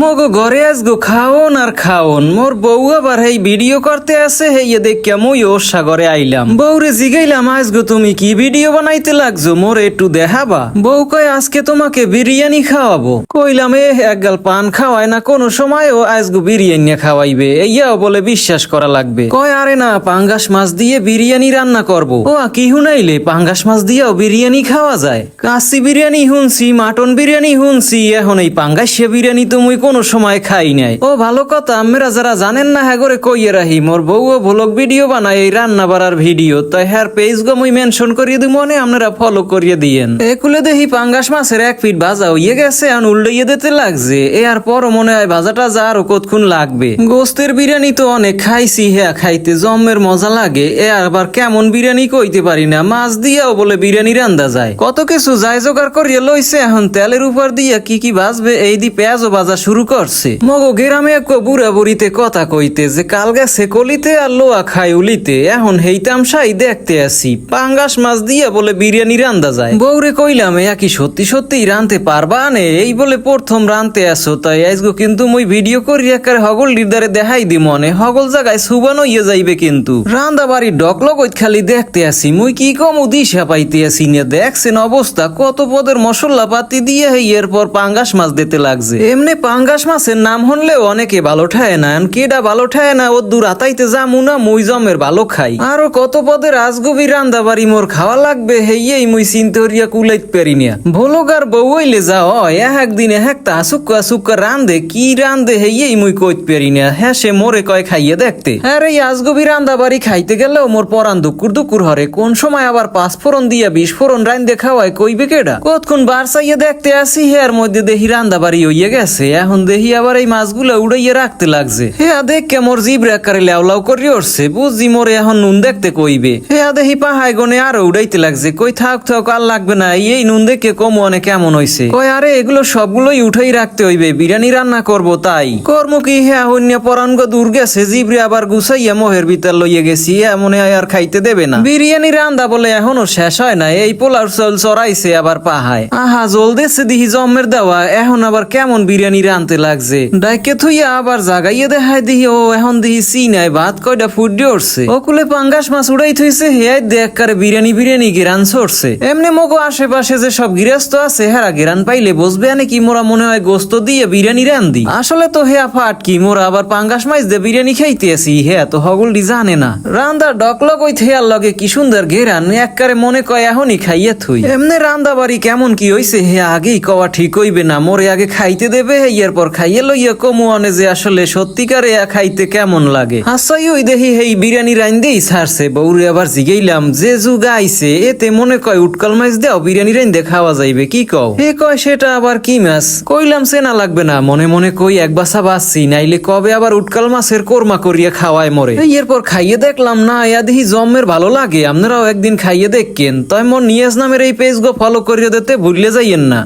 মগো ঘরে আসগো, খাওন আর খাওন। মোর বউ আবার এই ভিডিও করতে আছে হেয়ে দেখে মুই ওর সাগরে আইলাম। বউরে জিগাইলাম, আজগো তুমি কি ভিডিও বানাইতে লাগছো? মোর একটু দেখাবা? বউ কয়, আজকে তোমাকে বিরিয়ানি খাওয়াবো। কইলাম এ একগাল পান খাওয়ায় না, কোনো সময়ও আজগো বিরিয়ানি খাওয়াইবে। এইয়াও বলে বিশ্বাস করা লাগবে। কয়, আরে না, পাঙ্গাস মাছ দিয়ে বিরিয়ানি রান্না করব। ও কি হুনাইলে? পাঙ্গাস মাছ দিয়েও বিরিয়ানি খাওয়া যায়? কাশি বিরিয়ানি হুনছি, মাটন বিরিয়ানি হুনছি, এখন এই পাঙ্গাসিয়া বিরিয়ানি তো মুই কোনো সময় খাই নাই। ও ভালো কথা আমরা যারা জানেন না হ্যাঁ করে কইয়ে রাহি, মোর বউও ভ্লগ ভিডিও বানায়, এই রান্না বাড়ার ভিডিও। তাই হ্যার পেজ গো মুই মেনশন করিয়ে দিব মনে আপনারা ফলো করিয়ে দিয়েন। একুলে দেখি পাঙ্গাস মাছের এক ফিট ভাজা হইয়ে গেছে আর উল্টাইয়ে দিতে লাগছে। এ আর পরও মনে হয় ভাজাটা যা আরও কতক্ষণ লাগবে। গোস্তের বিরিয়ানি তো অনেক খাইছি হ্যাঁ খাইতে জম্মের মজা লাগে। এ আবার কেমন বিরিয়ানি কইতে পারি না, মাছ দিয়াও বলে বিরিয়ানি রান্দা যায়। কত কিছু যাই জোগাড় করিয়ে লইছে, এখন তেলের উপর দিয়া কি কি ভাজবে, এই দি পেঁয়াজও ভাজা শুরু করছে। মগো গ্রামে এক বুড়া বুড়িতে কথা কইতে যে, কাল গেছে কলিতে আর লোয়া খাই উলিতে, এখন হেইতাম সাই দেখতে আসি। পাঙ্গাস মাছ দিয়া বলে বিরিয়ানি রান্দা যায়। বউরে কইলাম, এ কি সত্যি সত্যি রানতে পারবা নে? এই বলে প্রথম রানতে আসো, তাই আজগো কিন্তু মুই ভিডিও করি, একার হগল লিডারে দেখাই দি মনে। হগল জায়গায় সুবানো ইয়ে যাইবে কিন্তু। রান্দা বাড়ি ওই খালি দেখতে আসি, মুই কি কম দিশা পাইতে আসি না? দেখছেন অবস্থা, কত পদের মশলা পাতি দিয়ে এরপর পাঙ্গাস মাছ দিতে লাগছে। এমনি পাঙ্গাস মাছের নাম হনলেও অনেকে ভালো ঠায় না। কেডা ভালো ঠায় না, ও দূর আতাইতে যামু না, মুই জমের ভালো খাই। আরও কত পদের রাজগবি রান্দা বাড়ি মোর খাওয়া লাগবে, হেইয়েই মুই চিন্তরিয়া কুলাইত পারি না। ভোলগার বউ হইলে যা হয়, এক দিনে এক তা সুক্কা সুক্কা রান্দে কি রান্দে হেইয়েই মুই কইত পারি না। হ্যাঁ সে মোরে কয় খাইয়ে দেখতে। আর এই আজগবি রান্দা বাড়ি খাইতে গেলেও মোর পরান দুকুর দুকুর হরে, কোন সময় আবার পাঁচ ফোড়ন দিয়া ফোড়ন রান্দে খাওয়ায়, কইবে কেডা? কতক্ষণ বার বারসাইয়ে দেখতে আসি হের মধ্যে দেখি রান্দা বাড়ি হইয়ে গেছে, এখন দেখি আবার এই মাছগুলো উড়াইয়ে রাখতে লাগছে। হেয়া দেখকে মোর জিব রেকারে লেওলাও করি উঠছে, বুঝি মোরে এখন নুন দেখতে কইবে। হেয়া দেখি পাহাই গনে আরও উড়াইতে লাগছে, কই থাক থাক আর লাগবে না, এই নুন দেখে কম অনেক কেমন হইছে। কই আরে এগুলো সবগুলোই উঠাই রাখতে হইবে, বিরিয়ানি রান্না করব তাই। কর্ম কি হ্যাঁ হইন্য পরাঙ্গ দূর গেছে, জিবরে আবার গুছাইয়া মোহের ভিতর লইয়ে গেছি এমন আর খাইতে দেবে না। বিরিয়ানি রান্দা বলে এখনও শেষ হয় না, এই পোলার চল চড়াইছে আবার পাহায়। আহা, জল দেশে দিহি জমের দেওয়া, এখন আবার কেমন বিরিয়ানি রানতে লাগছে। ডাইকে থুইয়া আবার জাগাইয়ে দেখায় দিহি, ও এখন দিহি সিনাই ভাত কয়টা ফুট উঠছে। ওকুলে পাঙ্গাস মাছ উড়াই থইছে, হেয়াই দেখ কারে বিরিয়ানি বিরিয়ানি গিরান ছড়ছে। এমনি মগো আশেপাশে যে সব গৃহস্থ আছে, হেরা গিরান পাইলে বসবে আনে কি মোরা মনে হয় গোস্ত দিয়ে বিরিয়ানি রান দি আসলে তো হেয়া ফাট কি, মোরা আবার পাঙ্গাস মাছ দিয়ে বিরিয়ানি খাইতে আসি, হেয়া তো হগলডি জানে না। রান্দা ডকলক ওই থেয়ার লগে কি সুন্দর ঘেরান এককারে মনে কয় এখনই খাইয়া থুই। এমনি রান্দা বাড়ি কেমন কি হইছে হে আগেই কওয়া ঠিক হইবে না, মোরে আগে খাইতে দেবে এর পর খাইয়ে লইয়া কমু আনে যে আসলে সত্যিকারে এ খাইতে কেমন লাগে। হাসাই ওই দেখি হেই বিরিয়ানি রাইন দেই ছাড়ছে, বউরে আবার জিগাইলাম, যে যুগ আইছে, এতে মনে কয় উটকাল মাছ দেও বিরিয়ানি রাইন দে খাওয়া যাইবে, কি কও? হে কয়, সেটা আবার কি মাছ? কইলাম সেনা লাগবে না, মনে মনে কই এক বাসা বাসছি নাইলে কবে আবার উটকাল মাছের কোরমা করিয়া খাওয়ায় মরে? এরপর খাইয়ে দেখলাম না ইয়া দেখি জমের ভালো লাগে, আপনারাও একদিন খাইয়ে দেখকেন তাই মোর নিয়াজ নামের এই পেজ গো ফলো করিয়ে দিতে ভুলে যাইয়েন না।